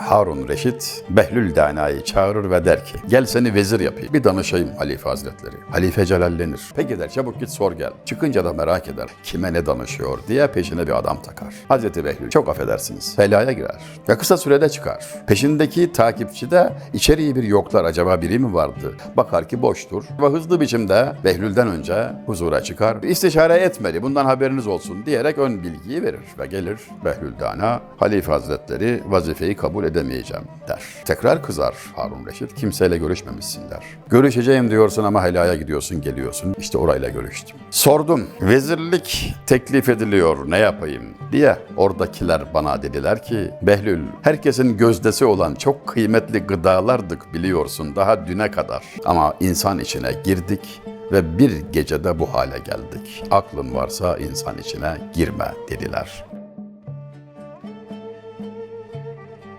Harun Reşit Behlül Dana'yı çağırır ve der ki gel seni vezir yapayım. Bir danışayım Halife Hazretleri. Halife celallenir. Peki der çabuk git sor gel. Çıkınca da merak eder. Kime ne danışıyor diye peşine bir adam takar. Hazreti Behlül çok affedersiniz. Felaya girer. Ve kısa sürede çıkar. Peşindeki takipçi de içeriği bir yoklar acaba biri mi vardı? Bakar ki boştur ve hızlı biçimde Behlül'den önce huzura çıkar. İstişare etmeli bundan haberiniz olsun diyerek ön bilgiyi verir ve gelir Behlül Dana Halife Hazretleri vazifeyi kabul edemeyeceğim der. Tekrar kızar Harun Reşit kimseyle görüşmemişsin der. Görüşeceğim diyorsun ama helaya gidiyorsun geliyorsun işte orayla görüştüm. Sordum vezirlik teklif ediliyor ne yapayım diye oradakiler bana dediler ki Behlül herkesin gözdesi olan çok kıymetli gıdalardık biliyorsun daha düne kadar ama insan içine girdik ve bir gecede bu hale geldik. Aklın varsa insan içine girme dediler.